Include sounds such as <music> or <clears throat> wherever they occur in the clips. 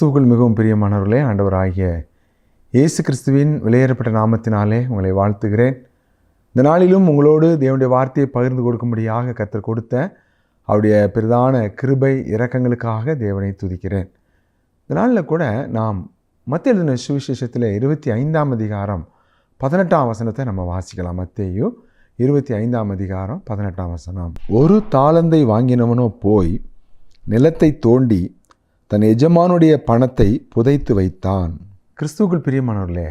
கிறிஸ்துவுக்குள் மிகவும் பிரியமானவர்களே ஆண்டவராகிய இயேசு கிறிஸ்துவின் விலையேறப்பட்ட நாமத்தினாலே உங்களை வாழ்த்துகிறேன். இந்த நாளிலும் உங்களோடு தேவனுடைய வார்த்தையை பகிர்ந்து கொடுக்கும்படியாக கத்தர் கொடுத்த அவருடைய பிரதான கிருபை இரக்கங்களுக்காக தேவனை துதிக்கிறேன். இந்த நாளில் கூட நாம் மத்திய எழுதின சுவிசேஷத்தில் இருபத்தி ஐந்தாம் அதிகாரம் பதினெட்டாம் வசனத்தை நம்ம வாசிக்கலாம். மத்தேயு இருபத்தி ஐந்தாம் அதிகாரம் பதினெட்டாம் வசனம். ஒரு தாளந்தை வாங்கினவனோ போய் நிலத்தை தோண்டி தன் எஜமானுடைய பணத்தை புதைத்து வைத்தான். கிறிஸ்துவுக்குள் பிரியமானவர்களே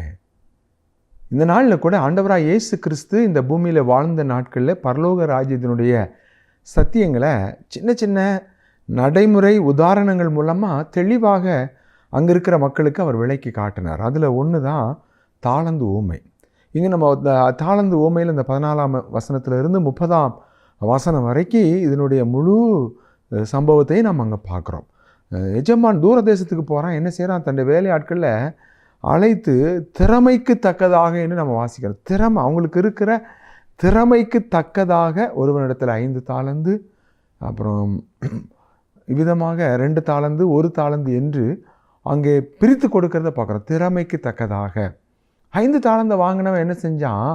இந்த நாளில் கூட ஆண்டவராக இயேசு கிறிஸ்து இந்த பூமியில் வாழ்ந்த நாட்களில் பரலோக ராஜ்யத்தினுடைய சத்தியங்களை சின்ன சின்ன நடைமுறை உதாரணங்கள் மூலமாக தெளிவாக அங்கே இருக்கிற மக்களுக்கு அவர் விலைக்கு காட்டினார். அதில் ஒன்று தான் தாளந்து ஊமை. இங்கே நம்ம தாளந்து ஊமையில் இந்த பதினாலாம் வசனத்தில் இருந்து முப்பதாம் வசனம் வரைக்கும் இதனுடைய முழு சம்பவத்தையும் நம்ம அங்கே பார்க்குறோம். எஜமான் தூர தேசத்துக்கு போகிறான் என்ன செய்கிறான் தன்னுடைய வேலையாட்களில் அழைத்து திறமைக்கு தக்கதாக என்று நம்ம வாசிக்கிறோம். திறமை அவங்களுக்கு இருக்கிற திறமைக்கு தக்கதாக ஒருவனிடத்தில் ஐந்து தாளந்து அப்புறம் <clears throat> இவ்விதமாக ரெண்டு தாளந்து ஒரு தாளந்து என்று அங்கே பிரித்து கொடுக்கறத பார்க்குறோம். திறமைக்கு தக்கதாக. ஐந்து தாளந்தை வாங்கினவன் என்ன செஞ்சான்?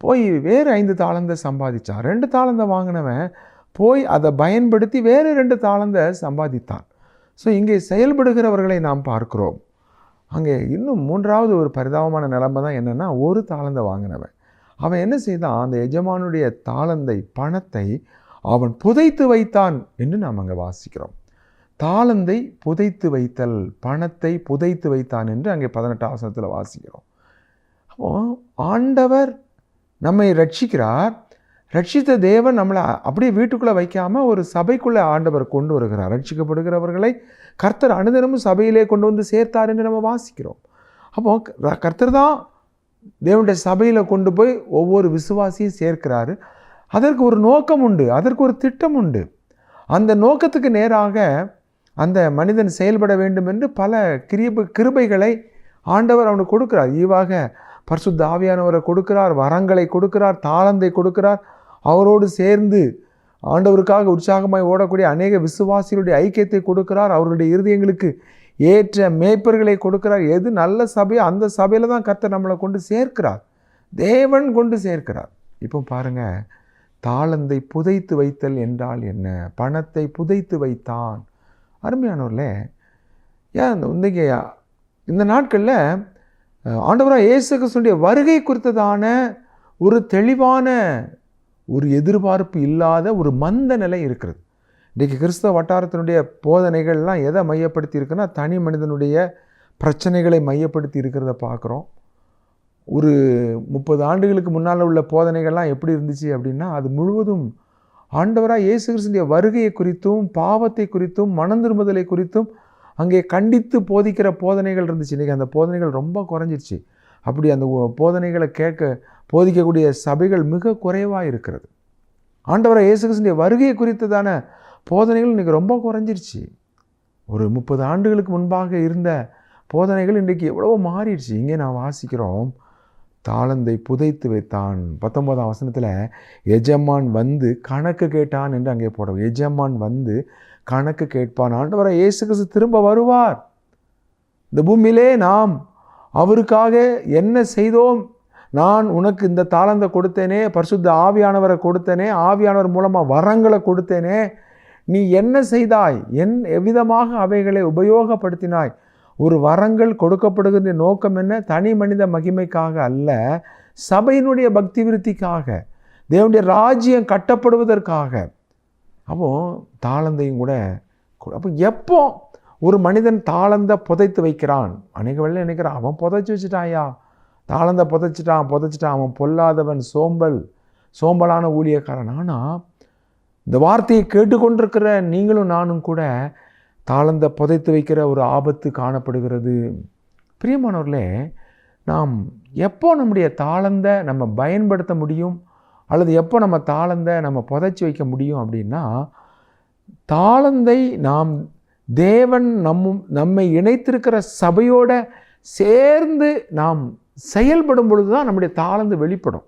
போய் வேறு ஐந்து தாளந்தை சம்பாதிச்சான். ரெண்டு தாளந்தை வாங்கினவன் போய் அதை பயன்படுத்தி வேறு ரெண்டு தாளந்தை சம்பாதித்தான். ஸோ இங்கே செயல்படுகிறவர்களை நாம் பார்க்கிறோம். அங்கே இன்னும் மூன்றாவது ஒரு பரிதாபமான நிலைமை தான் என்னென்னா ஒரு தாளந்தை வாங்கினவன். அவன் என்ன செய்தான்? அந்த எஜமானுடைய தாளந்தை பணத்தை அவன் புதைத்து வைத்தான் என்று நாம் அங்கே வாசிக்கிறோம். தாளந்தை புதைத்து வைத்தல் பணத்தை புதைத்து வைத்தான் என்று அங்கே பதினெட்டாம் வசனத்தில் வாசிக்கிறோம். அப்போ ஆண்டவர் நம்மை ரட்சிக்கிறார் ரட்சித்த தேவன் நம்மளை அப்படியே வீட்டுக்குள்ளே வைக்காமல் ஒரு சபைக்குள்ளே ஆண்டவர் கொண்டு வருகிறார். ரட்சிக்கப்படுகிறவர்களை கர்த்தர் அனுதினமும் சபையிலே கொண்டு வந்து சேர்த்தார் என்று நம்ம வாசிக்கிறோம். அப்போ கர்த்தர் தான் தேவனுடைய சபையில் கொண்டு போய் ஒவ்வொரு விசுவாசியும் சேர்க்கிறாரு. அதற்கு ஒரு நோக்கம் உண்டு அதற்கு ஒரு திட்டம் உண்டு. அந்த நோக்கத்துக்கு நேராக அந்த மனிதன் செயல்பட வேண்டும் என்று பல கிரியப கிருபைகளை ஆண்டவர் அவனுக்கு கொடுக்கிறார். ஈவாக பரிசுத்த ஆவியானவரை கொடுக்கிறார் வரங்களை கொடுக்கிறார் தாளந்தை கொடுக்கிறார். அவரோடு சேர்ந்து ஆண்டவருக்காக உற்சாகமாய் ஓடக்கூடிய அநேக விசுவாசிகளுடைய ஐக்கியத்தை கொடுக்கிறார். அவர்களுடைய இருதயங்களுக்கு ஏற்ற மேய்ப்பர்களை கொடுக்கிறார். எது நல்ல சபையோ அந்த சபையில் தான் கர்த்தர் நம்மளை கொண்டு சேர்க்கிறார். தேவன் கொண்டு சேர்க்கிறார். இப்போ பாருங்க தாளந்தை புதைத்து வைத்தல் என்றால் என்ன? பணத்தை புதைத்து வைத்தான். அருமையானவர்களே ஏன் இந்த இன்றைக்கி இந்த நாட்களில் ஆண்டவராக இயேசு கிறிஸ்துடைய வருகை குறித்ததான ஒரு தெளிவான ஒரு எதிர்பார்ப்பு இல்லாத ஒரு மந்த நிலை இருக்கிறது. இன்றைக்கி கிறிஸ்தவ வட்டாரத்தினுடைய போதனைகள்லாம் எதை மையப்படுத்தி இருக்குன்னா தனி மனிதனுடைய பிரச்சனைகளை மையப்படுத்தி இருக்கிறத பார்க்குறோம். ஒரு முப்பது ஆண்டுகளுக்கு முன்னால் உள்ள போதனைகள்லாம் எப்படி இருந்துச்சு அப்படின்னா அது முழுவதும் ஆண்டவராக இயேசு கிறிஸ்துடைய வருகையை குறித்தும் பாவத்தை குறித்தும் மனம் திரும்புதலை குறித்தும் அங்கே கண்டித்து போதிக்கிற போதனைகள் இருந்துச்சு. இன்றைக்கி அந்த போதனைகள் ரொம்ப குறைஞ்சிருச்சு. அப்படி அந்த போதனைகளை கேட்க போதிக்கக்கூடிய சபைகள் மிக குறைவாக இருக்கிறது. ஆண்டவரை இயேசு வருகையை குறித்ததான போதனைகள் இன்றைக்கி ரொம்ப குறைஞ்சிருச்சு. ஒரு முப்பது ஆண்டுகளுக்கு முன்பாக இருந்த போதனைகள் இன்றைக்கு எவ்வளவோ மாறிடுச்சு. இங்கே நான் வாசிக்கிறோம். தாளந்தை புதைத்து வைத்தான். பத்தொன்பதாம் வசனத்தில் எஜமான் வந்து கணக்கு கேட்டான் என்று அங்கே போட எஜமான் வந்து கணக்கு கேட்பான். ஆண்டவரை இயேசு கிறிஸ்து திரும்ப வருவார். இந்த பூமியிலே நாம் அவருக்காக என்ன செய்தோம்? நான் உனக்கு இந்த தாளந்தை கொடுத்தேனே பரிசுத்த ஆவியானவரை கொடுத்தேனே ஆவியானவர் மூலமாக வரங்களை கொடுத்தேனே நீ என்ன செய்தாய்? என் எவ்விதமாக அவைகளை உபயோகப்படுத்தினாய்? ஒரு வரங்கள் கொடுக்கப்படுகின்ற நோக்கம் என்ன? தனி மனித மகிமைக்காக அல்ல சபையினுடைய பக்தி விருத்திக்காக தேவனுடைய ராஜ்யம் கட்டப்படுவதற்காக. அப்போ தாளந்தையும் கூட. அப்போ எப்போ ஒரு மனிதன் தாளந்த புதைத்து வைக்கிறான். அநேக வேலை நினைக்கிறான்? அவன் புதைச்சி வச்சுட்டாயா தாளந்த புதைச்சிட்டான் புதைச்சிட்டான். அவன் பொல்லாதவன் சோம்பல் சோம்பலான ஊழியக்காரன். ஆனால் இந்த வார்த்தையை கேட்டுக்கொண்டிருக்கிற நீங்களும் நானும் கூட தாளந்த புதைத்து வைக்கிற ஒரு ஆபத்து காணப்படுகிறது. பிரியமானவர்களே நாம் எப்போ நம்முடைய தாளந்த நம்ம பயன்படுத்த முடியும்? அல்லது எப்போ நம்ம தாளந்த நம்ம புதைச்சி வைக்க முடியும் அப்படின்னா தாளந்தை நாம் தேவன் நம் நம்மை இணைத்திருக்கிற சபையோட சேர்ந்து நாம் செயல்படும் பொழுது தான் நம்முடைய தாளந்து வெளிப்படும்.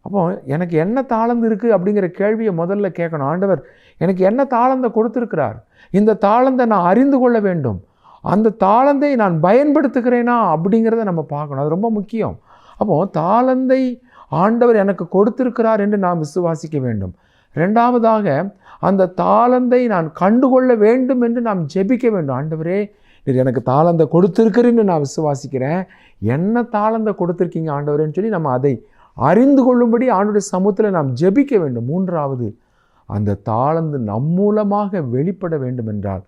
அப்போ எனக்கு என்ன தாளந்து இருக்குது அப்படிங்கிற கேள்வியை முதல்ல கேட்கணும். ஆண்டவர் எனக்கு என்ன தாளந்தை கொடுத்துருக்கிறார்? இந்த தாளந்தை நான் அறிந்து கொள்ள வேண்டும். அந்த தாளந்தை நான் பயன்படுத்துகிறேனா அப்படிங்கிறத நம்ம பார்க்கணும். அது ரொம்ப முக்கியம். அப்போது தாளந்தை ஆண்டவர் எனக்கு கொடுத்திருக்கிறார் என்று நாம் விசுவாசிக்க வேண்டும். ரெண்டாவதாக அந்த தாளந்தை நான் கண்டுகொள்ள வேண்டும் என்று நாம் ஜெபிக்க வேண்டும். ஆண்டவரே நீர் எனக்கு தாளந்தை கொடுத்துருக்கிறேன்னு நான் விசுவாசிக்கிறேன். என்ன தாளந்தை கொடுத்துருக்கீங்க ஆண்டவரேன்னு சொல்லி நம்ம அதை அறிந்து கொள்ளும்படி ஆண்டுடைய சமூகத்தில் நாம் ஜெபிக்க வேண்டும். மூன்றாவது அந்த தாளந்து நம் மூலமாக வெளிப்பட வேண்டும் என்றால்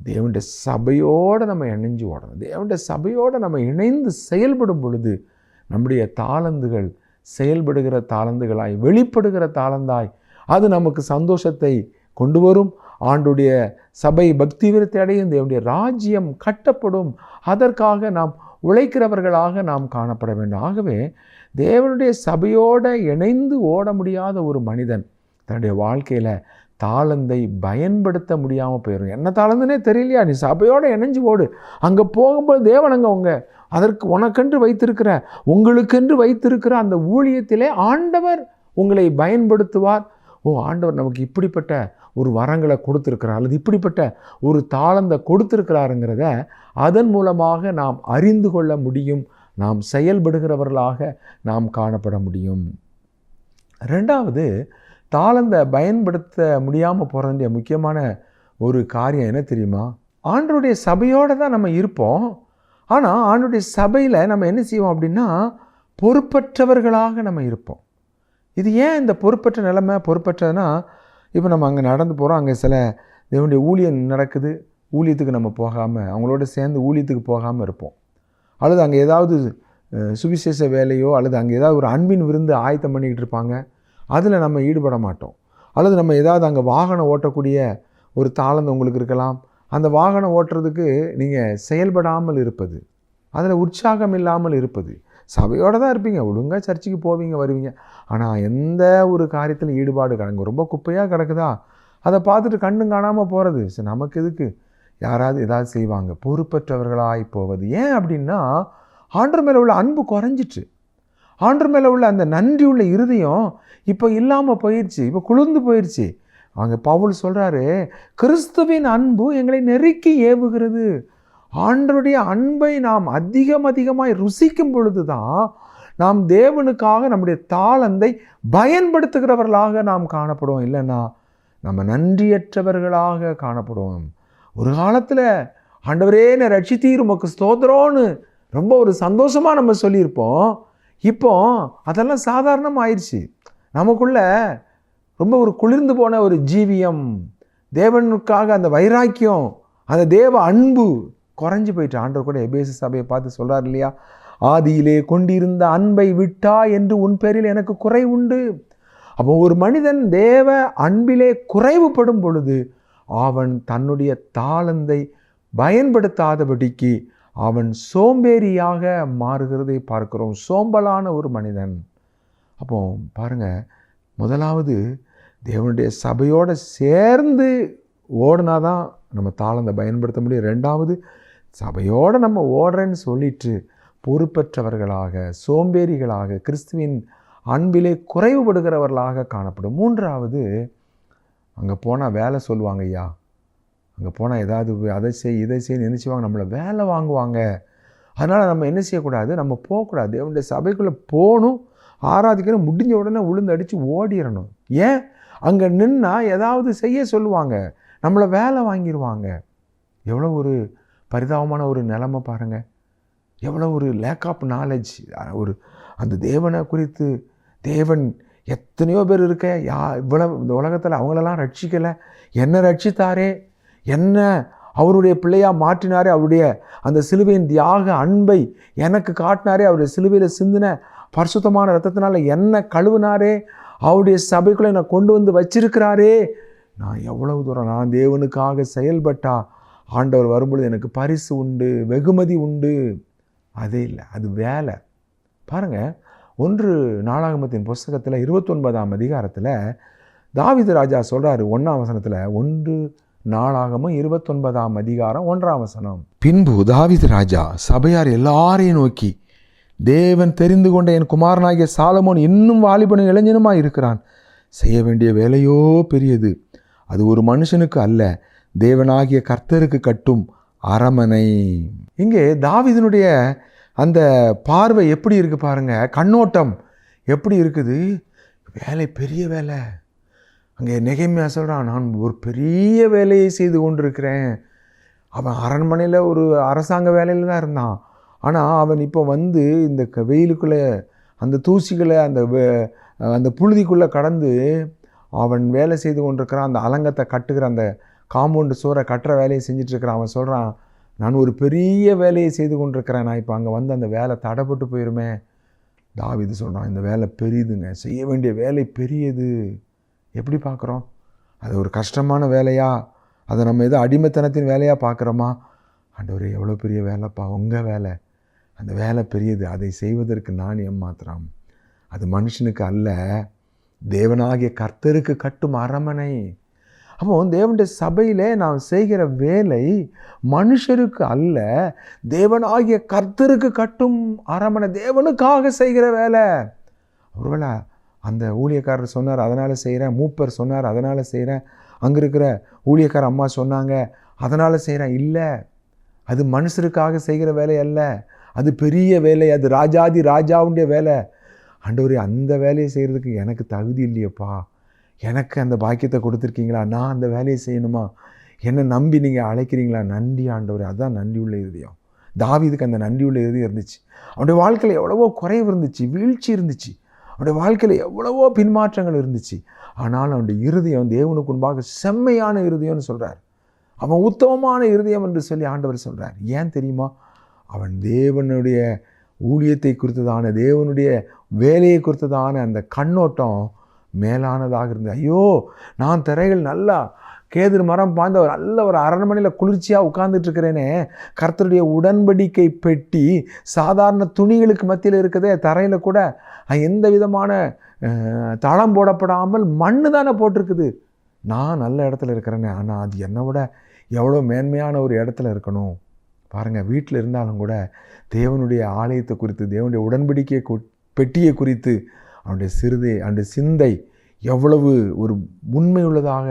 தேவனுடைய சபையோடு நம்ம இணைஞ்சு ஓடணும். தேவனுடைய சபையோடு நம்ம இணைந்து செயல்படும் பொழுது நம்முடைய தாளந்துகள் செயல்படுகிற தாளந்துகளாய் வெளிப்படுகிற தாளந்தாய் அது நமக்கு சந்தோஷத்தை கொண்டு வரும். ஆண்டுடைய சபை பக்தி விருத்தி அடையும். தேவனுடைய ராஜ்யம் கட்டப்படும். அதற்காக நாம் உழைக்கிறவர்களாக நாம் காணப்பட வேண்டும். ஆகவே தேவனுடைய சபையோடு இணைந்து ஓட முடியாத ஒரு மனிதன் தன்னுடைய வாழ்க்கையில் தாளந்தை பயன்படுத்த முடியாமல் போயிடும் என்ன தாளந்துனே தெரியலையா? நீ சபையோடு இணைஞ்சு ஓடு. அங்கே போகும்போது தேவன் அங்கே உங்க அதற்கு உனக்கென்று வைத்திருக்கிற உங்களுக்கென்று வைத்திருக்கிற அந்த ஊழியத்திலே ஆண்டவர் உங்களை பயன்படுத்துவார். ஓ ஆண்டவர் நமக்கு இப்படிப்பட்ட ஒரு வரங்களை கொடுத்துருக்கிறார் அல்லது இப்படிப்பட்ட ஒரு தாளந்தை கொடுத்துருக்கிறாருங்கிறத அதன் மூலமாக நாம் அறிந்து கொள்ள முடியும் நாம் செயல்படுகிறவர்களாக நாம் காணப்பட முடியும். ரெண்டாவது தாளந்தை பயன்படுத்த முடியாமல் போகிற முக்கியமான ஒரு காரியம் என்ன தெரியுமா? ஆண்டருடைய சபையோடு தான் நம்ம இருப்போம். ஆனால் ஆண்டுடைய சபையில் நம்ம என்ன செய்வோம் அப்படின்னா பொறுப்பற்றவர்களாக நம்ம இருப்போம். இது ஏன் இந்த பொறுப்பற்ற நிலைமை பொறுப்பற்றதுன்னா இப்போ நம்ம அங்கே நடந்து போகிறோம் அங்கே சில தேவனுடைய ஊழியம் நடக்குது ஊழியத்துக்கு நம்ம போகாமல் அவங்களோட சேர்ந்து ஊழியத்துக்கு போகாமல் இருப்போம். அல்லது அங்கே ஏதாவது சுவிசேஷ வேலையோ அல்லது அங்கே ஏதாவது ஒரு அன்பின் விருந்து ஆயத்தம் பண்ணிக்கிட்டு இருப்பாங்க அதில் நம்ம ஈடுபட மாட்டோம். அல்லது நம்ம ஏதாவது அங்கே வாகனம் ஓட்டக்கூடிய ஒரு தாளந்து உங்களுக்கு இருக்கலாம் அந்த வாகனம் ஓட்டுறதுக்கு நீங்கள் செயல்படாமல் இருப்பது அதில் உற்சாகம் இல்லாமல் இருப்பது சபையோடு தான் இருப்பீங்க. ஒழுங்காக சர்ச்சுக்கு போவீங்க வருவீங்க. ஆனால் எந்த ஒரு காரியத்தில் ஈடுபாடு கிடங்கு ரொம்ப குப்பையாக கிடக்குதா? அதை பார்த்துட்டு கண்ணும் காணாமல் போகிறது சரி நமக்கு எதுக்கு? யாராவது ஏதாவது செய்வாங்க. பொறுப்பற்றவர்களாய் போவது. ஏன் அப்படின்னா ஆண்டர் மேலே உள்ள அன்பு குறைஞ்சிட்டு ஆண்டர் மேலே உள்ள அந்த நன்றி உள்ள இருதயம் இப்போ இல்லாமல் போயிடுச்சு இப்போ குளிர்ந்து போயிடுச்சு அங்கே பவுல் சொல்கிறாரு கிறிஸ்துவின் அன்பு எங்களை நெருக்கி ஏவுகிறது. ஆண்டருடைய அன்பை நாம் அதிகம் அதிகமாய் ருசிக்கும் பொழுது தான் நாம் தேவனுக்காக நம்முடைய தாளந்தை பயன்படுத்துகிறவர்களாக நாம் காணப்படுவோம். இல்லைன்னா நம்ம நன்றியற்றவர்களாக காணப்படுவோம். ஒரு காலத்தில் ஆண்டவரே நான் ரட்சித்தீர் உமக்கு ஸ்தோத்திரம்னு ரொம்ப ஒரு சந்தோஷமாக நம்ம சொல்லியிருப்போம். இப்போ அதெல்லாம் சாதாரணமாக ஆயிடுச்சு நமக்குள்ள ரொம்ப ஒரு குளிர்ந்து போன ஒரு ஜீவியம் தேவனுக்காக அந்த வைராக்கியம் அந்த தேவ அன்பு குறைஞ்சி போயிட்டு ஆண்டவர் கூட எபேசு சபையை பார்த்து சொல்கிறார் இல்லையா? ஆதியிலே கொண்டிருந்த அன்பை விட்டா என்று உன் பேரில் எனக்கு குறை உண்டு. அப்போ ஒரு மனிதன் தேவ அன்பிலே குறைவுபடும் பொழுது அவன் தன்னுடைய தாளந்தை பயன்படுத்தாதபடிக்கு அவன் சோம்பேறியாக மாறுகிறதை பார்க்கிறோம். சோம்பலான ஒரு மனிதன். அப்போ பாருங்க முதலாவது தேவனுடைய சபையோடு சேர்ந்து ஓடினா தான் நம்ம தாளந்தை பயன்படுத்த முடியும். ரெண்டாவது சபையோடு நம்ம ஓடுறேன்னு சொல்லிட்டு பொறுப்பற்றவர்களாக சோம்பேறிகளாக கிறிஸ்துவின் அன்பிலே குறைவுபடுகிறவர்களாக காணப்படும். மூன்றாவது அங்கே போனால் வேலை சொல்லுவாங்க ஐயா. அங்கே போனால் ஏதாவது அதை செய் இதை செய் நினச்சிவாங்க. நம்மளை வேலை வாங்குவாங்க. அதனால் நம்ம என்ன செய்யக்கூடாது? நம்ம போகக்கூடாது. தேவனுடைய சபைக்குள்ளே போகணும் ஆராதிக்கணும் முடிஞ்ச உடனே உளுந்து அடித்து ஓடிடணும். ஏன்? அங்கே நின்னா ஏதாவது செய்ய சொல்லுவாங்க. நம்மளை வேலை வாங்கிடுவாங்க எவ்வளோ ஒரு பரிதாபமான ஒரு நிலமை பாருங்கள் எவ்வளோ ஒரு லேக் ஆஃப் நாலேஜ் ஒரு அந்த தேவனை குறித்து தேவன் எத்தனையோ பேர் இருக்க யா இவ்வளவு இந்த உலகத்தில் அவங்களெல்லாம் ரட்சிக்கலை. என்ன ரட்சித்தாரே என்ன அவருடைய பிள்ளையாக மாற்றினாரே அவருடைய அந்த சிலுவையின் தியாக அன்பை எனக்கு காட்டினாரே அவருடைய சிலுவையில் சிந்தின பரிசுத்தமான ரத்தத்தினால என்ன கழுவினாரே அவருடைய சபைக்குள்ளே என்னை கொண்டு வந்து வச்சிருக்கிறாரே. நான் எவ்வளவு தூரம் நான் தேவனுக்காக செயல்பட்டா ஆண்டவர் வரும்பொழுது எனக்கு பரிசு உண்டு வெகுமதி உண்டு. அதே இல்லை அது வேலை. பாருங்கள் ஒன்று நாளாகமத்தின் புஸ்தகத்தில் இருபத்தொன்பதாம் அதிகாரத்தில் தாவித ராஜா சொல்கிறாரு ஒன்றாம் வசனத்தில் ஒன்று நாளாகமும் இருபத்தொன்பதாம் அதிகாரம் ஒன்றாம் வசனம். பின்பு தாவித ராஜா சபையார் எல்லாரையும் நோக்கி தேவன் தெரிந்து கொண்ட என் குமாரனாகிய சாலமோன் இன்னும் வாலிபனும் இளைஞனுமாய் இருக்கிறான். செய்ய வேண்டிய வேலையோ பெரியது. அது ஒரு மனுஷனுக்கு அல்ல தேவனாகிய கர்த்தருக்கு கட்டும் அரமனை. இங்கே தாவிதனுடைய அந்த பார்வை எப்படி இருக்குது பாருங்கள் கண்ணோட்டம் எப்படி இருக்குது? வேலை பெரிய வேலை. அங்கே நெகைமையாக சொல்கிறான் நான் ஒரு பெரிய வேலையை செய்து கொண்டிருக்கிறேன். அவன் அரண்மனையில் ஒரு அரசாங்க வேலையில் தான் இருந்தான். ஆனால் அவன் இப்போ வந்து இந்த க- வெயிலுக்குள்ளே அந்த தூசிகளை அந்த அந்த புழுதிக்குள்ளே கடந்து அவன் வேலை செய்து கொண்டிருக்கிறான். அந்த அலங்கத்தை கட்டுகிற அந்த காம்பவுண்டு சுவரை கட்டுற வேலையை செஞ்சிட்ருக்கிறான். அவன் சொல்கிறான் நான் ஒரு பெரிய வேலையை செய்து கொண்டிருக்கிறேன். நான் இப்போ அங்கே வந்து அந்த வேலை தடைப்பட்டு போயிருமே. தாவிது சொல்கிறான் இந்த வேலை பெரியதுங்க செய்ய வேண்டிய வேலை பெரியது. எப்படி பார்க்குறோம் அது ஒரு கஷ்டமான வேலையா? அதை நம்ம ஏதோ அடிமைத்தனத்தின் வேலையாக பார்க்குறோமா ஆண்டவரே எவ்வளோ பெரிய வேலைப்பா. உங்கள் வேலை. அந்த வேலை பெரியது. அதை செய்வதற்கு நான் ஏமாத்திரம் அது மனுஷனுக்கு அல்ல. தேவனாகிய கர்த்தருக்கு கட்டும் அரமனை அப்போ தேவனுடைய சபையிலே நாம் செய்கிற வேலை மனுஷருக்கு அல்ல தேவனாகிய கர்த்தருக்கு கட்டும் அரமனை தேவனுக்காக செய்கிற வேலை. ஒருவேளை அந்த ஊழியக்காரர் சொன்னார் அதனால் செய்கிறேன் மூப்பர் சொன்னார் அதனால் செய்கிறேன் அங்கே இருக்கிற ஊழியக்கார அம்மா சொன்னாங்க அதனால் செய்கிறேன் இல்லை அது மனுஷருக்காக செய்கிற வேலை அல்ல. அது பெரிய வேலை அது ராஜாதி ராஜாவுடைய வேலை. ஆண்டவரே அந்த வேலையை செய்கிறதுக்கு எனக்கு தகுதி இல்லையப்பா. எனக்கு அந்த பாக்கியத்தை கொடுத்துருக்கீங்களா? நான் அந்த வேலையை செய்யணுமா? என்னை நம்பி நீங்கள் அழைக்கிறீங்களா? நன்றி ஆண்டவர். அதுதான் நன்றி உள்ள இருதயம். தாவிதுக்கு அந்த நன்றி உள்ள இருதயம் இருந்துச்சு. அவனுடைய வாழ்க்கையில் எவ்வளவோ குறைவு இருந்துச்சு வீழ்ச்சி இருந்துச்சு. அவனுடைய வாழ்க்கையில் எவ்வளவோ பின்மாற்றங்கள் இருந்துச்சு. ஆனால் அவனுடைய இருதயம் தேவனுக்கு முன்பாக செம்மையான இருதயம்னு சொல்கிறார் அவன் உத்தமமான இருதயம் என்று சொல்லி ஆண்டவர் சொல்கிறார் ஏன் தெரியுமா? அவன் தேவனுடைய ஊழியத்தை குறித்ததான தேவனுடைய வேலையை குறித்ததான அந்த கண்ணோட்டம் மேலானதாக இருந்தது ஐயோ நான் திரைகள் நல்லா கேதிர் மரம் பாய்ந்த ஒரு நல்ல ஒரு அரண்மனையில் குளிர்ச்சியாக உட்கார்ந்துட்டு இருக்கிறேனே. கர்த்தருடைய உடன்படிக்கை பெட்டி சாதாரண துணிகளுக்கு மத்தியில் இருக்குதே தரையில் கூட எந்த விதமான தளம் போடப்படாமல் மண்ணு தானே போட்டிருக்குது. நான் நல்ல இடத்துல இருக்கிறேனே ஆனால் அது என்னை விட எவ்வளோ மேன்மையான ஒரு இடத்துல இருக்கணும். பாருங்கள் வீட்டில் இருந்தாலும் கூட தேவனுடைய ஆலயத்தை குறித்து தேவனுடைய உடன்படிக்கை பெட்டியை குறித்து அவனுடைய சிறுதை அவனுடைய சிந்தை எவ்வளவு ஒரு உண்மை உள்ளதாக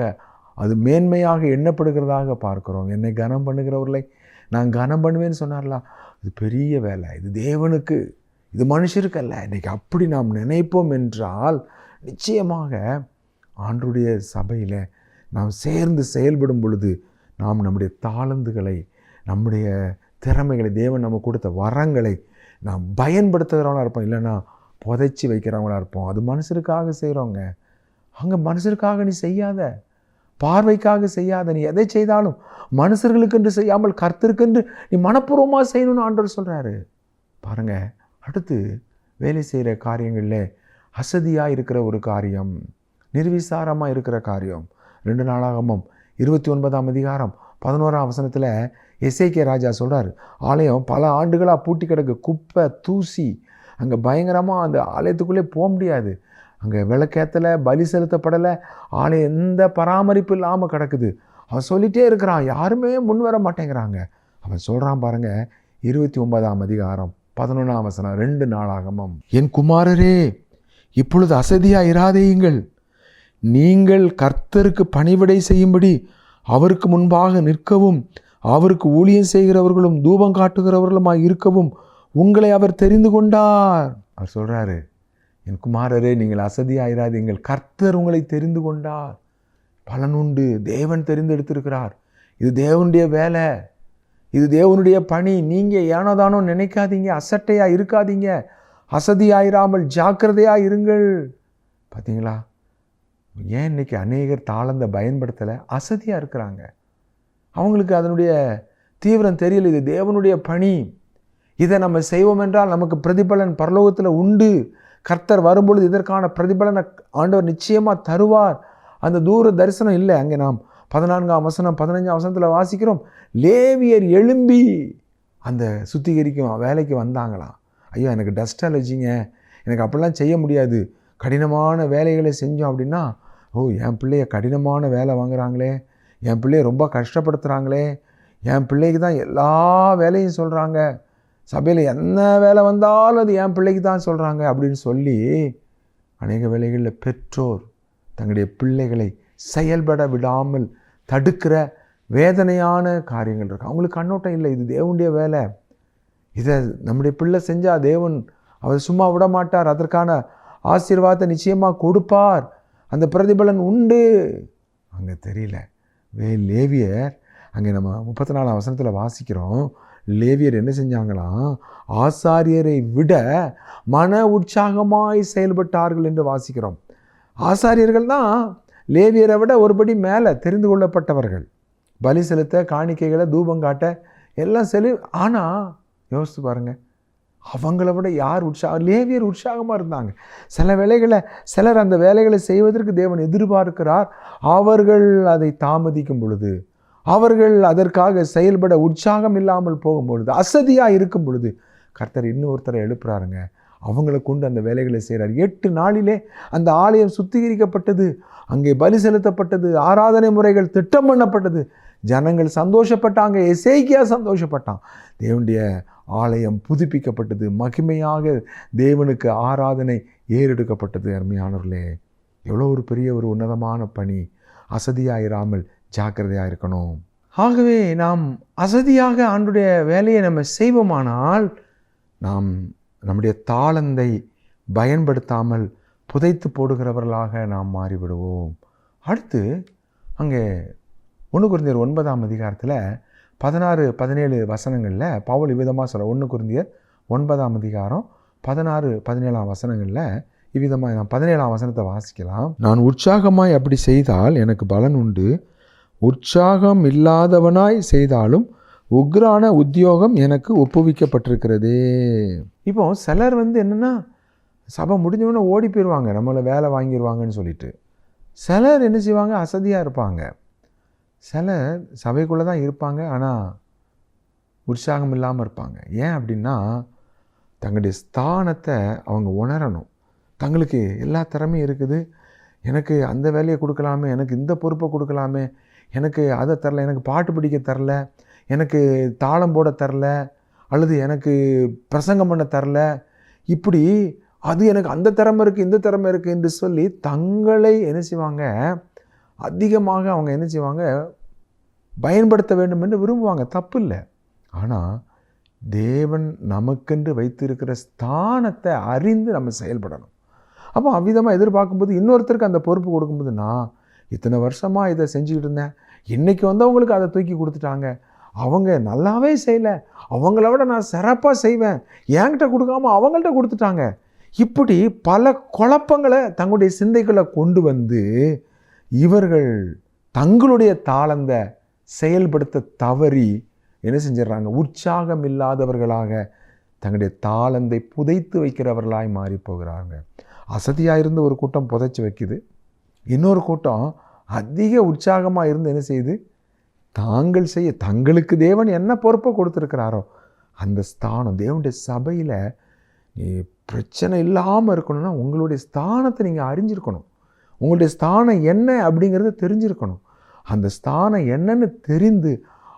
அது மேன்மையாக எண்ணப்படுகிறதாக பார்க்குறோம். என்னை கனம் பண்ணுகிறவர்களை நான் கனம் பண்ணுவேன்னு சொன்னார்ல இது பெரிய வேலை. இது தேவனுக்கு இது மனுஷருக்கு அல்ல அப்படி நாம் நினைப்போம் என்றால் நிச்சயமாக ஆண்டுடைய சபையில் நாம் சேர்ந்து செயல்படும் பொழுது நாம் நம்முடைய தாளந்துகளை நம்முடைய திறமைகளை தேவன் நம்ம கொடுத்த வரங்களை நாம் பயன்படுத்துகிறவனாக இருப்போம். இல்லைன்னா புதைச்சி வைக்கிறவங்களா இருப்போம். அது மனுஷருக்காக செய்கிறவங்க அங்கே மனுஷருக்காக நீ செய்யாத. பார்வைக்காக செய்யாத. நீ எதை செய்தாலும் மனுஷர்களுக்கென்று செய்யாமல் கர்த்தருக்கென்று நீ மனப்பூர்வமாக செய்யணும்னு ஆண்டவர் சொல்கிறாரு பாருங்கள் அடுத்து வேலை செய்கிற காரியங்களில் அசதியாக இருக்கிற ஒரு காரியம் நிர்விசாரமாக இருக்கிற காரியம். ரெண்டு நாளாகமும் இருபத்தி ஒன்பதாம் அதிகாரம் பதினோராம் வசனத்தில் எஸ்ஐகே ராஜா சொல்கிறார் ஆலயம் பல ஆண்டுகளாக பூட்டி கிடக்கு. குப்பை தூசி அங்கே பயங்கரமாக அந்த ஆலயத்துக்குள்ளே போக முடியாது. அங்கே விளக்கேற்றலை பலி செலுத்தப்படலை ஆலயம் எந்த பராமரிப்பு இல்லாமல் கிடக்குது. அவன் சொல்லிகிட்டே இருக்கிறான் யாருமே முன் வர மாட்டேங்கிறாங்க. அவன் சொல்கிறான் பாருங்க இருபத்தி ஒன்பதாம் அதிகாரம் பதினொன்றாம் வசனம் ரெண்டு நாளாகமம் என் குமாரரே இப்பொழுது அசதியாக இராதேயுங்கள். நீங்கள் கர்த்தருக்கு பணிவிடை செய்யும்படி அவருக்கு முன்பாக நிற்கவும் அவருக்கு ஊழியம் செய்கிறவர்களும் தூபம் காட்டுகிறவர்களுமாய் இருக்கவும் உங்களை அவர் தெரிந்து கொண்டார். அவர் சொல்கிறாரு என் குமாரரே நீங்கள் அசதியாயிராதீங்கள் கர்த்தர் உங்களை தெரிந்து கொண்டார். பலனுண்டு தேவன் தெரிந்தெடுத்திருக்கிறார். இது தேவனுடைய வேலை. இது தேவனுடைய பணி. நீங்கள் ஏனோதானோ நினைக்காதீங்க. அசட்டையாக இருக்காதீங்க. அசதியாயிராமல் ஜாக்கிரதையாக இருங்கள். பார்த்தீங்களா ஏன் இன்றைக்கி அநேகர் தாளந்தை பயன்படுத்தலை? அசதியாக இருக்கிறாங்க. அவங்களுக்கு அதனுடைய தீவிரம் தெரியல. இது தேவனுடைய பணி. இதை நம்ம செய்வோம் என்றால் நமக்கு பிரதிபலன் பரலோகத்தில் உண்டு. கர்த்தர் வரும்பொழுது இதற்கான பிரதிபலனை ஆண்டவர் நிச்சயமாக தருவார். அந்த தூர தரிசனம் இல்லை. அங்கே நாம் பதினான்காம் வசனம் பதினஞ்சாம் வசனத்தில் வாசிக்கிறோம். லேவியர் எழும்பி அந்த சுத்திகரிக்கும் வேலைக்கு வந்தாங்களாம் ஐயோ எனக்கு டஸ்ட் அலர்ஜிங்க எனக்கு அப்படிலாம் செய்ய முடியாது. கடினமான வேலைகளை செஞ்சோம் அப்படின்னா ஓ என் பிள்ளைய கடினமான வேலை வாங்குறாங்களே. என் பிள்ளைய ரொம்ப கஷ்டப்படுத்துகிறாங்களே என் பிள்ளைக்கு தான் எல்லா வேலையும் சொல்கிறாங்க சபையில் என்ன வேலை வந்தாலும் அது என் பிள்ளைக்கு தான் சொல்கிறாங்க அப்படின்னு சொல்லி அநேக வேலைகளில் பெற்றோர் தங்களுடைய பிள்ளைகளை செயல்பட விடாமல் தடுக்கிற வேதனையான காரியங்கள் இருக்குது அவங்களுக்கு கண்ணோட்டம் இல்லை. இது தேவனுடைய வேலை. இதை நம்முடைய பிள்ளை செஞ்சால் தேவன் அவர் சும்மா விட மாட்டார். அதற்கான ஆசீர்வாதத்தை நிச்சயமாக கொடுப்பார். அந்த பிரதிபலன் உண்டு. அங்கே தெரியல. வே லேவியர் அங்கே நம்ம முப்பத்தி நாலாம் வசனத்தில் வாசிக்கிறோம். லேவியர் என்ன செஞ்சாங்களாம் ஆசாரியரை விட மன உற்சாகமாய் செயல்பட்டார்கள் என்று வாசிக்கிறோம். ஆசாரியர்கள் தான் லேவியரை விட ஒருபடி மேலே தெரிந்து கொள்ளப்பட்டவர்கள். பலி செலுத்த காணிக்கைகளை தூபம் காட்ட எல்லாம் செலு ஆனால் யோசித்து பாருங்கள் அவங்கள விட யார் உற்சாகம் லேவியர் உற்சாகமாக இருந்தாங்க. சில வேலைகளை சிலர் அந்த வேலைகளை செய்வதற்கு தேவன் எதிர்பார்க்கிறார். அவர்கள் அதை தாமதிக்கும் பொழுது அவர்கள் அதற்காக செயல்பட உற்சாகம் இல்லாமல் போகும் பொழுது அசதியாக இருக்கும் பொழுது கர்த்தர் இன்னொருத்தரை எழுப்புறாருங்க. அவங்கள கொண்டு அந்த வேலைகளை செய்கிறார் எட்டு நாளிலே அந்த ஆலயம் சுத்திகரிக்கப்பட்டது அங்கே பலி செலுத்தப்பட்டது ஆராதனை முறைகள் திட்டம் பண்ணப்பட்டது. ஜனங்கள் சந்தோஷப்பட்டாங்க எசேக்கியா சந்தோஷப்பட்டான். தேவனுடைய ஆலயம் புதுப்பிக்கப்பட்டது மகிமையாக தேவனுக்கு ஆராதனை ஏறெடுக்கப்பட்டது அருமையானவர்களே. எவ்வளோ ஒரு பெரிய ஒரு உன்னதமான பணி. அசதியாயிராமல் ஜாக்கிரதையாக இருக்கணும். ஆகவே நாம் அசதியாக ஆண்டுடைய வேலையை நம்ம செய்வோமானால் நாம் நம்முடைய தாளந்தை பயன்படுத்தாமல் புதைத்து போடுகிறவர்களாக நாம் மாறிவிடுவோம். அடுத்து அங்கே ஒன்று குருந்தியர் ஒன்பதாம் அதிகாரத்தில் பதினாறு பதினேழு வசனங்களில் பவுல் இவ்விதமாக சொல்ல ஒன்று குருந்தியர் ஒன்பதாம் அதிகாரம் பதினாறு பதினேழாம் வசனங்களில் இவ்விதமாக நான் பதினேழாம் வசனத்தை வாசிக்கலாம். நான் உற்சாகமாய் அப்படி செய்தால் எனக்கு பலன் உண்டு. உற்சாகம் இல்லாதவனாய் செய்தாலும் உக்ரான உத்தியோகம் எனக்கு ஒப்புவிக்கப்பட்டிருக்கிறதே. இப்போ சிலர் வந்து என்னென்னா சபை முடிஞ்சவொடனே ஓடி போயிடுவாங்க நம்மளை வேலை வாங்கிடுவாங்கன்னு சொல்லிட்டு. சிலர் என்ன செய்வாங்க? அசதியாக இருப்பாங்க. சிலர் சபைக்குள்ளே தான் இருப்பாங்க ஆனால் உற்சாகம் இல்லாமல் இருப்பாங்க. ஏன் அப்படின்னா தங்களுடைய ஸ்தானத்தை அவங்க உணரணும். தங்களுக்கு எல்லா திறமையும் இருக்குது. எனக்கு அந்த வேலையை கொடுக்கலாமே எனக்கு இந்த பொறுப்பை கொடுக்கலாமே எனக்கு அதை தரல எனக்கு பாட்டு பிடிக்க தரல எனக்கு தாளம் போட தரல அல்லது எனக்கு பிரசங்கம் பண்ண தரல. இப்படி அது எனக்கு அந்த திறமை இருக்குது இந்த திறமை இருக்குது என்று சொல்லி தங்களை என்ன செய்வாங்க? அதிகமாக அவங்க என்ன செய்வாங்க? பயன்படுத்த வேண்டும் என்று விரும்புவாங்க. தப்பு இல்லை. ஆனால் தேவன் நமக்கென்று வைத்திருக்கிற ஸ்தானத்தை அறிந்து நம்ம செயல்படணும். அப்போ அவ்விதமாக எதிர்பார்க்கும்போது இன்னொருத்தருக்கு அந்த பொறுப்பு கொடுக்கும்போது நான் இத்தனை வருஷமாக இதை செஞ்சுக்கிட்டு இருந்தேன். இன்றைக்கி வந்தவங்களுக்கு அதை தூக்கி கொடுத்துட்டாங்க. அவங்க நல்லாவே செய்யலை. அவங்கள விட நான் சிறப்பாக செய்வேன். என்கிட்ட கொடுக்காம அவங்கள்ட்ட கொடுத்துட்டாங்க. இப்படி பல குழப்பங்களை தங்களுடைய சிந்தைகளை கொண்டு வந்து இவர்கள் தங்களுடைய தாளந்த செயல்படுத்த தவறி என்ன செஞ்சிடறாங்க? உற்சாகம் இல்லாதவர்களாக தங்களுடைய தாளந்தை புதைத்து வைக்கிறவர்களாய் மாறி போகிறாங்க. அசதியாக இருந்து ஒரு கூட்டம் புதைச்சி வைக்குது. இன்னொரு கூட்டம் அதிக உற்சாகமாக இருந்து என்ன செய்யுது தாங்கள் செய்ய தங்களுக்கு தேவன் என்ன பொறுப்பை கொடுத்துருக்கிறாரோ அந்த ஸ்தானம் தேவனுடைய சபையில் நீ பிரச்சனை இல்லாமல் இருக்கணும்னா உங்களுடைய ஸ்தானத்தை நீங்கள் அறிஞ்சிருக்கணும். உங்களுடைய ஸ்தானம் என்ன அப்படிங்கிறத தெரிஞ்சிருக்கணும். அந்த ஸ்தானம் என்னன்னு தெரிந்து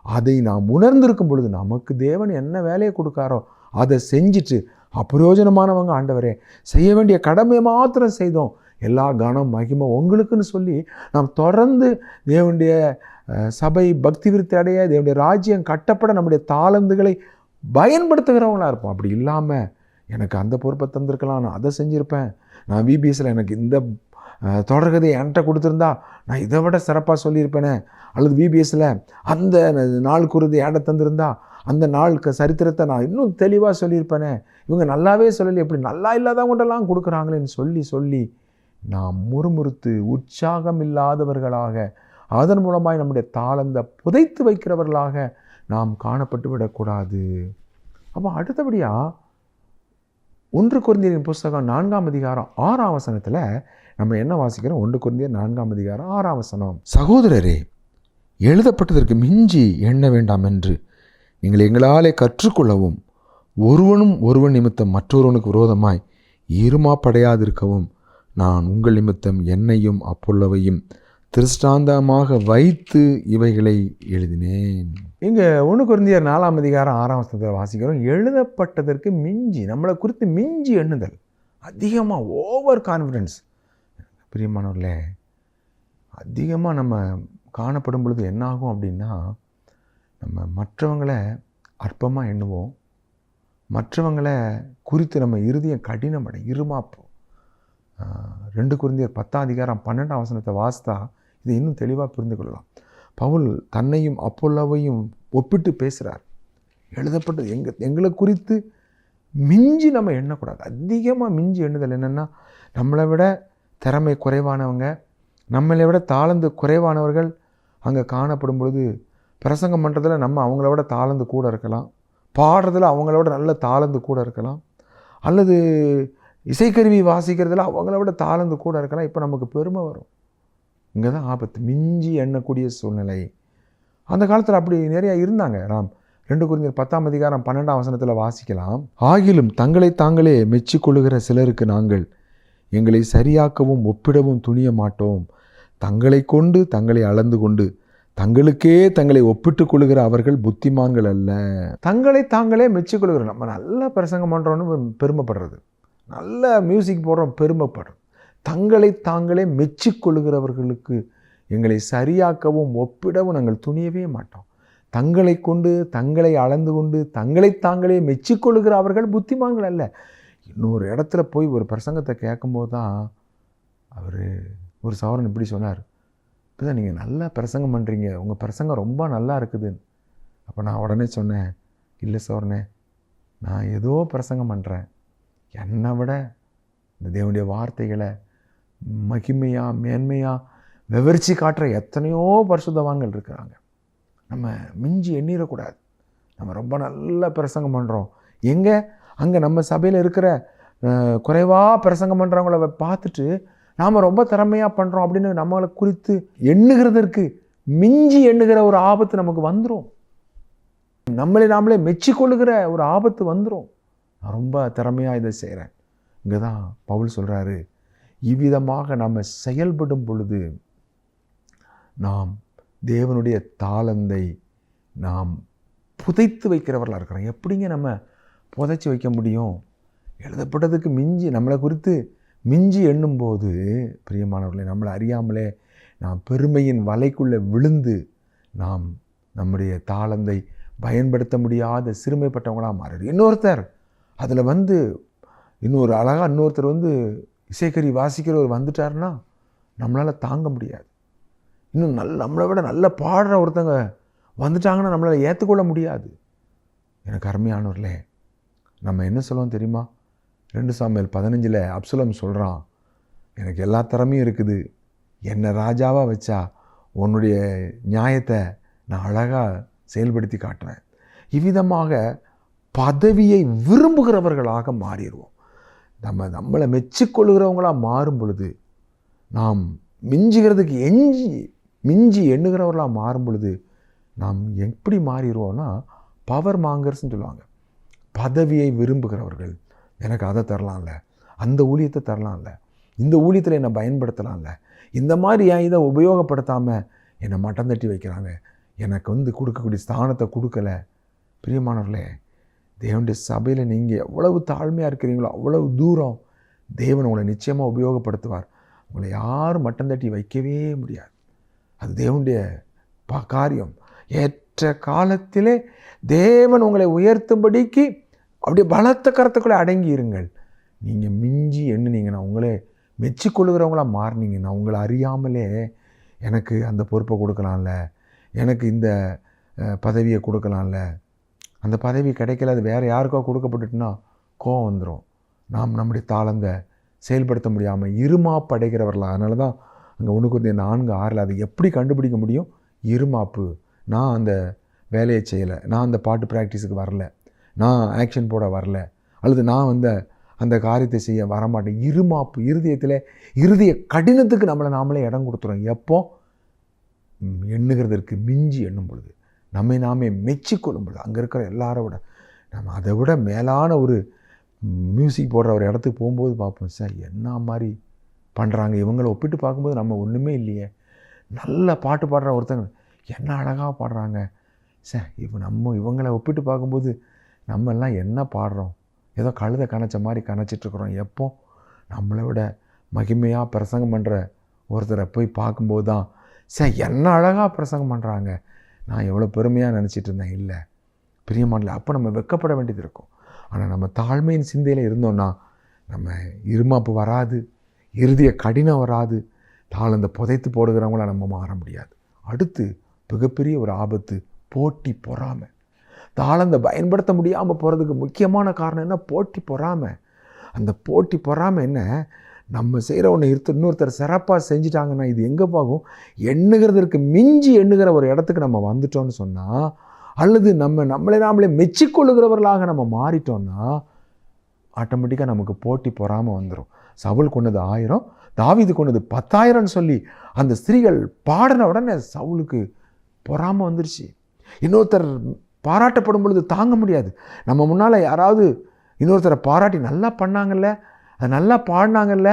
அதை நாம் உணர்ந்திருக்கும் பொழுது நமக்கு தேவன் என்ன வேலையை கொடுக்காரோ அதை செஞ்சுட்டு அப்பிரயோஜனமானவங்க ஆண்டவரே செய்ய வேண்டிய கடமை மாத்திரம் செய்தோம். எல்லா கனம் மகிமை உங்களுக்குன்னு சொல்லி நாம் தொடர்ந்து தேவனுடைய சபை பக்தி விருத்தி அடைய தேவனுடைய ராஜ்யம் கட்டப்பட நம்முடைய தாளந்துகளை பயன்படுத்துகிறவங்களா இருப்போம். அப்படி இல்லாமல் எனக்கு அந்த பொறுப்பை தந்திருக்கலாம் நான் அதை செஞ்சுருப்பேன். நான் விபிஎஸ்சில் எனக்கு இந்த தொடர்கதை என்கிட்ட கொடுத்துருந்தா நான் இதை விட சிறப்பாக சொல்லியிருப்பேனே. அல்லது விபிஎஸ்சில் அந்த நாள் குருதி என்கிட்ட தந்திருந்தா அந்த நாள் சரித்திரத்தை நான் இன்னும் தெளிவாக சொல்லியிருப்பேனே. இவங்க நல்லாவே சொல்லலை எப்படி நல்லா இல்லாதவங்கள்டெல்லாம் கொடுக்குறாங்களேன்னு சொல்லி சொல்லி நாம் முறுமுறுத்து உற்சாகம் இல்லாதவர்களாக அதன் மூலமாய் நம்முடைய தாளந்த புதைத்து வைக்கிறவர்களாக நாம் காணப்பட்டு விடக்கூடாது. அப்போ அடுத்தபடியாக ஒன்று குருந்தியரின் புஸ்தகம் நான்காம் அதிகாரம் ஆறாம் வசனத்தில் நம்ம என்ன வாசிக்கிறோம்? ஒன்று குருந்தியர் நான்காம் அதிகாரம் ஆறாம் வசனம். சகோதரரே எழுதப்பட்டதற்கு மிஞ்சி எண்ண வேண்டாம் என்று நீங்கள் எங்களாலே கற்றுக்கொள்ளவும் ஒருவனும் ஒருவன் நிமித்தம் மற்றொருவனுக்கு விரோதமாய் ஈருமாப்படையாதிருக்கவும் நான் உங்கள் நிமித்தம் என்னையும் அப்புள்ளவையும் திருஷ்டாந்தமாக வைத்து இவைகளை எழுதினேன். இங்கே ஒன்று குருந்தியர் நாலாம் அதிகாரம் ஆறாம் வசனத்தில் வாசிக்கிறோம். எழுதப்பட்டதற்கு மிஞ்சி நம்மளை குறித்து மிஞ்சி எண்ணுதல். அதிகமாக ஓவர் கான்ஃபிடென்ஸ் பிரியமானவர்களே அதிகமாக நம்ம காணப்படும் பொழுது என்னாகும் அப்படின்னா நம்ம மற்றவங்களை அற்பமாக எண்ணுவோம். மற்றவங்களை குறித்து நம்ம இறுதியம் கடினமடை இருமாப்போம். ரெண்டு குருந்தியர் பத்தாம் அதிகாரம் பன்னெண்டாம் வசனத்தை வாசித்தா இதை இன்னும் தெளிவாக புரிந்து கொள்ளலாம். பவுல் தன்னையும் அப்போல்லாவையும் ஒப்பிட்டு பேசுகிறார் எழுதப்பட்டது எங்கள் எங்களை குறித்து மிஞ்சி நம்ம எண்ணக்கூடாது. அதிகமாக மிஞ்சி எண்ணுதல் என்னென்னா நம்மளை விட திறமை குறைவானவங்க நம்மளை விட தாளந்து குறைவானவர்கள் அங்கே காணப்படும் பொழுது பிரசங்கம் பண்ணுறதுல நம்ம அவங்கள விட தாளந்து கூட இருக்கலாம். பாடுறதுல அவங்கள விட நல்ல தாளந்து கூட இருக்கலாம். அல்லது இசைக்கருவி வாசிக்கிறதுல அவங்கள விட தாளந்து கூட இருக்கலாம். இப்போ நமக்கு பெருமை வரும். இங்கே தான் ஆபத்து மிஞ்சி எண்ணக்கூடிய சூழ்நிலை. அந்த காலத்தில் அப்படி நிறையா இருந்தாங்க. நாம் ரெண்டு குறிஞர் பத்தாம் அதிகாரம் பன்னெண்டாம் வசனத்தில் வாசிக்கலாம். ஆகிலும் தங்களை தாங்களே மெச்சிக்கொள்ளுகிற சிலருக்கு நாங்கள் எங்களை சரியாக்கவும் ஒப்பிடவும் துணிய மாட்டோம். தங்களை கொண்டு தங்களை அளந்து கொண்டு தங்களுக்கே தங்களை ஒப்பிட்டுக் கொள்ளுகிற அவர்கள் புத்திமான்கள் அல்ல. தங்களை தாங்களே மெச்சிக்கொள்கிற நம்ம நல்ல பிரசங்கம் பண்ணுறோன்னு பெருமைப்படுறது. நல்ல மியூசிக் போடுறோம் பெருமைப்படுறோம் தங்களை தாங்களே மெச்சிக்கொள்கிறவர்களுக்கு எங்களை சரியாக்கவும் ஒப்பிடவும் நாங்கள் துணியவே மாட்டோம். தங்களை கொண்டு தங்களை அளந்து கொண்டு தங்களை தாங்களே மெச்சிக்கொள்கிற அவர்கள் புத்திமான்கள் அல்ல. இன்னொரு இடத்துல போய் ஒரு பிரசங்கத்தை கேட்கும்போது தான் அவர் ஒரு சவரன் இப்படி சொன்னார். இப்போ தான் நீங்கள் நல்லா பிரசங்கம் பண்ணுறீங்க உங்கள் பிரசங்கம் ரொம்ப நல்லா இருக்குது அப்போ நான் உடனே சொன்னேன் இல்லை சவரனே நான் ஏதோ பிரசங்கம் பண்ணுறேன் என்னை விட இந்த தேவனுடைய வார்த்தைகளை மகிமையாக மேன்மையாக விவரித்து காட்டுற எத்தனையோ பரிசுத்தவான்கள் இருக்கிறாங்க. நம்ம மிஞ்சி எண்ணிடக்கூடாது நம்ம ரொம்ப நல்ல பிரசங்கம் பண்ணுறோம் எங்கே? அங்கே நம்ம சபையில் இருக்கிற குறைவாக பிரசங்கம் பண்ணுறவங்கள பார்த்துட்டு நாம் ரொம்ப திறமையாக பண்ணுறோம் அப்படின்னு நம்மளை குறித்து எண்ணுகிறதற்கு மிஞ்சி எண்ணுகிற ஒரு ஆபத்து நமக்கு வந்துடும் நம்மளை நாமளே மெச்சிக்கொள்ளுகிற ஒரு ஆபத்து வந்துடும் நான் ரொம்ப திறமையாக இதை செய்கிறேன் இங்கே தான் பவுல் சொல்கிறாரு இவ்விதமாக நம்ம செயல்படும் பொழுது நாம் தேவனுடைய தாளந்தை நாம் புதைத்து வைக்கிறவர்களாக இருக்கிறோம். எப்படிங்க நம்ம புதைச்சி வைக்க முடியும்? எழுதப்பட்டதுக்கு மிஞ்சி நம்மளை குறித்து மிஞ்சி எண்ணும்போது பிரியமானவர்களே நம்மளை அறியாமலே நாம் பெருமையின் வலைக்குள்ளே விழுந்து நாம் நம்முடைய தாளந்தை பயன்படுத்த முடியாத சிறுமைப்பட்டவங்களாக மாறிடு இன்னொருத்தர் அதில் வந்து இன்னொரு அழகாக இன்னொருத்தர் வந்து இசைக்கறி வாசிக்கிறவர் வந்துட்டாருன்னா நம்மளால் தாங்க முடியாது. இன்னும் நல்ல நம்மளை விட நல்ல பாடுற ஒருத்தங்க வந்துட்டாங்கன்னா நம்மளால் ஏற்றுக்கொள்ள முடியாது. எனக்கு அருமையானவர்களே நம்ம என்ன சொல்லுவோம் தெரியுமா? ரெண்டு சாமியல் பதினஞ்சில் அப்சுலம் சொல்கிறான் எனக்கு எல்லா திறமையும் இருக்குது. என்னை ராஜாவாக வச்சா உன்னுடைய நியாயத்தை நான் அழகாக செயல்படுத்தி காட்டுறேன். இவ்விதமாக பதவியை விரும்புகிறவர்களாக மாறிடுவோம். நம்ம நம்மளை மெச்சிக்கொள்கிறவங்களாக மாறும் பொழுது நாம் மிஞ்சுகிறதுக்கு எஞ்சி மிஞ்சி எண்ணுகிறவர்களாக மாறும் பொழுது நாம் எப்படி மாறிடுவோம்னா பவர் மாங்கர்ஸ்னு சொல்லுவாங்க. பதவியை விரும்புகிறவர்கள் எனக்கு அதை தரலாம்ல அந்த ஊழியத்தை தரலாம்ல இந்த ஊழியத்தில் என்னை பயன்படுத்தலாம்ல இந்த மாதிரி ஏன் இதை உபயோகப்படுத்தாமல் என்னை மட்டம் தட்டி வைக்கிறாங்க எனக்கு வந்து கொடுக்கக்கூடிய ஸ்தானத்தை கொடுக்கல. பிரியமானவர்களே தேவனுடைய சபையில் நீங்கள் எவ்வளவு தாழ்மையாக இருக்கிறீங்களோ அவ்வளவு தூரம் தேவன் உங்களை நிச்சயமாக உபயோகப்படுத்துவார். உங்களை யாரும் மட்டம் தட்டி வைக்கவே முடியாது. அது தேவனுடைய பா காரியம். ஏற்ற காலத்திலே தேவன் உங்களை உயர்த்தும்படிக்கு அப்படியே பலத்த கரத்துக்குள்ளே அடங்கி இருங்கள். நீங்கள் மிஞ்சி எண்ணுனீங்கன்னா உங்களே மெச்சிக்கொள்ளுகிறவங்களா மாறினீங்கன்னா உங்களை அறியாமலே எனக்கு அந்த பொறுப்பை கொடுக்கலாம்ல எனக்கு இந்த பதவியை கொடுக்கலாம்ல அந்த பதவி கிடைக்கல அது வேறு யாருக்கோ கொடுக்கப்பட்டுட்டுன்னா கோவம் வந்துடும் நாம் நம்முடைய தாளந்த செயல்படுத்த முடியாமல் இருமாப்படைகிறவர்களா? அதனால தான் அங்கே ஒன்று வந்து நான்கு ஆறில். அதை எப்படி கண்டுபிடிக்க முடியும்? இருமாப்பு. நான் அந்த வேலையை செய்யலை. நான் அந்த பாட்டு ப்ராக்டிஸுக்கு வரல. நான் ஆக்ஷன் போட வரல. அல்லது நான் வந்து அந்த காரியத்தை செய்ய வரமாட்டேன். இருமாப்பு. இருதயத்தில் இருதய கடினத்துக்கு நம்மளை நாமளே இடம் கொடுத்துறோம். எப்போ? எண்ணுகிறதற்கு மிஞ்சி எண்ணும் பொழுது. நம்மை நாமே மெச்சிக்கொள்ளும்போது அங்கே இருக்கிற எல்லாரை விட நம்ம அதை விட மேலான ஒரு மியூசிக் போடுற ஒரு இடத்துக்கு போகும்போது பார்ப்போம் சார் என்ன மாதிரி பண்ணுறாங்க இவங்களை ஒப்பிட்டு பார்க்கும்போது நம்ம ஒன்றுமே இல்லையே. நல்ல பாட்டு பாடுற ஒருத்தங்க என்ன அழகாக பாடுறாங்க? சார் இப்போ நம்ம இவங்களை ஒப்பிட்டு பார்க்கும்போது நம்ம எல்லாம் என்ன பாடுறோம்? ஏதோ கழுதை கணச்ச மாதிரி கணச்சிட்ருக்குறோம் எப்போ நம்மளை விட மகிமையாக பிரசங்கம் பண்ணுற ஒருத்தரை போய் பார்க்கும்போது தான் சார் என்ன அழகாக பிரசங்கம் பண்ணுறாங்க நான் எவ்வளோ பெருமையாக நினச்சிட்டு இருந்தேன். இல்லை. பிரியமானல அப்போ நம்ம வெக்கப்பட வேண்டியது இருக்கும். ஆனால் நம்ம தாழ்மையின் சிந்தையில் இருந்தோம்னா நம்ம இருமாப்பு வராது இறுதிய கடினம் வராது தாழ்ந்த புதைத்து போடுகிறவங்கள நம்ம மாற முடியாது. அடுத்து மிகப்பெரிய ஒரு ஆபத்து போட்டி பொறாமை. தாழ்ந்த பயன்படுத்த முடியாமல் போகிறதுக்கு முக்கியமான காரணம் என்ன? போட்டி பொறாமை. அந்த போட்டி பொறாமை என்ன? நம்ம செய்கிற ஒன்று இருத்து இன்னொருத்தர் சிறப்பாக செஞ்சிட்டாங்கன்னா இது எங்கே போகும்? எண்ணுகிறதற்கு மிஞ்சி எண்ணுகிற ஒரு இடத்துக்கு நம்ம வந்துட்டோம்னு சொன்னால் அல்லது நம்ம நம்மளை நாமளே மெச்சிக்கொள்ளுகிறவர்களாக நம்ம மாறிட்டோம்னா ஆட்டோமேட்டிக்காக நமக்கு போட்டி பொறாமல் வந்துடும் சவுல் கொண்டது ஆயிரம் தாவிது கொண்டது பத்தாயிரம்னு சொல்லி அந்த ஸ்திரீகள் பாடின உடனே சவுலுக்கு பொறாமல் வந்துருச்சு. இன்னொருத்தர் பாராட்டப்படும் பொழுது தாங்க முடியாது. நம்ம முன்னால் யாராவது இன்னொருத்தரை பாராட்டி நல்லா பண்ணாங்கல்ல அது நல்லா பாடினாங்கல்ல?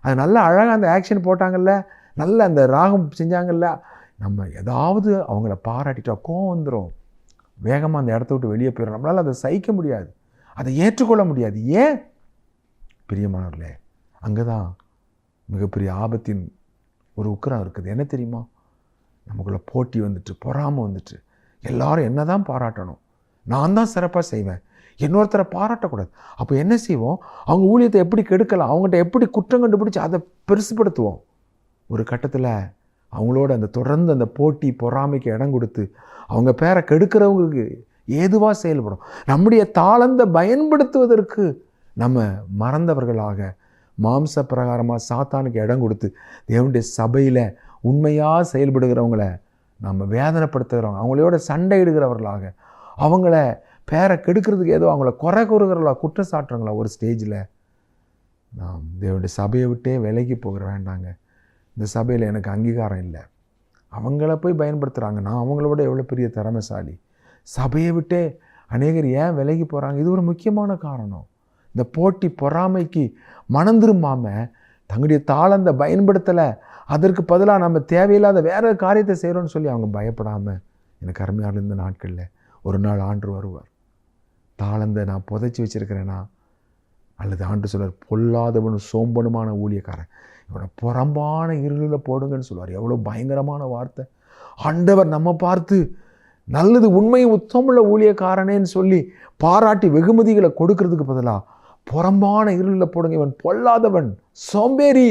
அது நல்லா அழகாக அந்த ஆக்ஷன் போட்டாங்கல்ல? நல்ல அந்த ராகம் செஞ்சாங்கல்ல? நம்ம ஏதாவது அவங்கள பாராட்டிட்டா கோவம் வந்துடும் வேகமாக அந்த இடத்த விட்டு வெளியே போயிடும் நம்மளால் அதை சகிக்க முடியாது. அதை ஏற்றுக்கொள்ள முடியாது. ஏன்? பிரியமானவர்களே அங்கே தான் மிகப்பெரிய ஆபத்தின் ஒரு உக்கரம் இருக்குது. என்ன தெரியுமா? நமக்குள்ளே போட்டி வந்துட்டு பொறாமல் வந்துட்டு. எல்லாரும் என்ன தான் பாராட்டணும்? நான் தான் சிறப்பாக செய்வேன். இன்னொருத்தரை பாராட்டக்கூடாது. அப்போ என்ன செய்வோம்? அவங்க ஊழியத்தை எப்படி கெடுக்கலாம்? அவங்ககிட்ட எப்படி குற்றம் கண்டுபிடிச்சி அதை பெருசுப்படுத்துவோம்? ஒரு கட்டத்தில் அவங்களோட அந்த தொடர்ந்து அந்த போட்டி பொறாமைக்கு இடம் கொடுத்து அவங்க பேரை கெடுக்கிறவங்களுக்கு ஏதுவாக செயல்படும். நம்முடைய தாளந்தை பயன்படுத்துவதற்கு நம்ம மறந்தவர்களாக மாம்ச பிரகாரமாக சாத்தானுக்கு இடம் கொடுத்து தேவனுடைய சபையில் உண்மையாக செயல்படுகிறவங்கள நம்ம வேதனைப்படுத்துகிறவங்க அவங்களோட சண்டையிடுகிறவர்களாக அவங்கள பேரை கெடுக்கிறதுக்கு ஏதோ அவங்கள குறை கூறுகிறவங்களா குற்றச்சாட்டுறங்களா ஒரு ஸ்டேஜில் நான் தேவனுடைய சபையை விட்டே விலகி போகிற வேண்டாங்க. இந்த சபையில் எனக்கு அங்கீகாரம் இல்லை. அவங்கள போய் பயன்படுத்துகிறாங்க நான் அவங்களோட எவ்வளோ பெரிய திறமைசாலி? சபையை விட்டே அநேகர் ஏன் விலகி போகிறாங்க இது ஒரு முக்கியமான காரணம். இந்த போட்டி பொறாமைக்கு மனம் திரும்பாமல் தங்களுடைய தாளந்தை பயன்படுத்தலை. அதற்கு பதிலாக நம்ம தேவையில்லாத வேறு காரியத்தை செய்கிறோன்னு சொல்லி அவங்க பயப்படாமல் எனக்கு அருமையாக இருந்த நாட்களில் ஒரு நாள் ஆண்டு வருவார். தாளந்தை நான் புதைச்சி வச்சிருக்கிறேனா? அல்லது ஆண்டு சொல்வார் பொல்லாதவனும் சோம்பனுமான ஊழியக்காரன். இவனை புறம்பான இருளில் போடுங்கன்னு சொல்லுவார் எவ்வளோ பயங்கரமான வார்த்தை. ஆண்டவர் நம்ம பார்த்து நல்லது உண்மை உத்தமுள்ள ஊழியக்காரனேன்னு சொல்லி பாராட்டி வெகுமதிகளை கொடுக்கறதுக்கு பதிலாக புறம்பான இருளில் போடுங்க இவன் பொல்லாதவன் சோம்பேறி.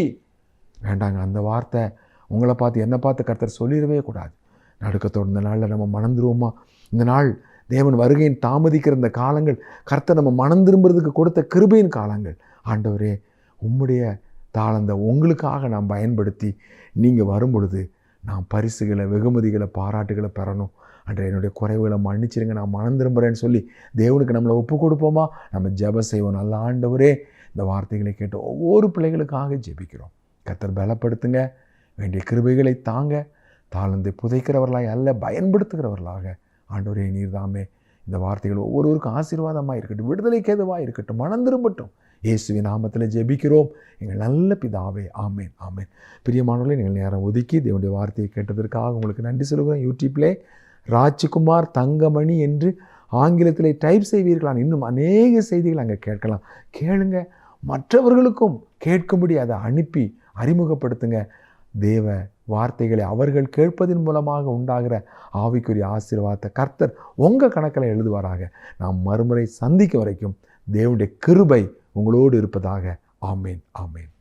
வேண்டாங்க அந்த வார்த்தை உங்களை பார்த்து என்னை பார்த்து கர்த்தர் சொல்லிடவே கூடாது. நடுக்கத்தோடு இந்த நாளில் நம்ம மணந்துருவோமா? இந்த நாள் தேவன் வருகையின் தாமதிக்கிற இந்த காலங்கள் கர்த்தர் நம்ம மனம் திரும்புறதுக்கு கொடுத்த கிருபையின் காலங்கள். ஆண்டவரே உம்முடைய தாளந்த உங்களுக்காக நான் பயன்படுத்தி நீங்கள் வரும் பொழுது நான் பரிசுகளை வெகுமதிகளை பாராட்டுகளை பெறணும். அன்றை என்னுடைய குறைவுகளை மன்னிச்சிருங்க நான் மனம் திரும்புகிறேன்னு சொல்லி தேவனுக்கு நம்மளை ஒப்பு கொடுப்போமா? நம்ம ஜப செய்வோம். நல்ல ஆண்டவரே இந்த வார்த்தைகளை கேட்டு ஒவ்வொரு பிள்ளைகளுக்காக ஜெபிக்கிறோம். கர்த்தர் பலப்படுத்துங்க வேண்டிய கிருபைகளை தாங்க தாளந்தை புதைக்கிறவர்களாக அல்ல பயன்படுத்துகிறவர்களாக ஆண்டவரே நீர்தாமே. இந்த வார்த்தைகள் ஒவ்வொருவருக்கும் ஆசீர்வாதமாக இருக்கட்டும் விடுதலைக்கு எதுவாக இருக்கட்டும் மனம் திரும்பட்டும். இயேசுவின் நாமத்தில் ஜெபிக்கிறோம். எங்கள் நல்ல பிதாவே ஆமேன் ஆமேன். பிரியமானவர்களே நீங்கள் நேரம் ஒதுக்கி தேவனுடைய வார்த்தையை கேட்டதற்காக உங்களுக்கு நன்றி சொல்கிறேன் யூடியூப்லே ராஜ்குமார் தங்கமணி என்று ஆங்கிலத்தில் டைப் செய்வீர்களான் இன்னும் அநேக செய்திகள் அங்கே கேட்கலாம். கேளுங்க. மற்றவர்களுக்கும் கேட்கும்படி அதை அனுப்பி அறிமுகப்படுத்துங்க. தேவ வார்த்தைகளை அவர்கள் கேட்பதன் மூலமாக உண்டாகிற ஆவிக்குரிய ஆசீர்வாதத்தை கர்த்தர் உங்கள் கணக்கில் எழுதுவாராக. நாம் மறுமுறை சந்திக்க வரைக்கும் தேவனுடைய கிருபை உங்களோடு இருப்பதாக. ஆமேன் ஆமேன்.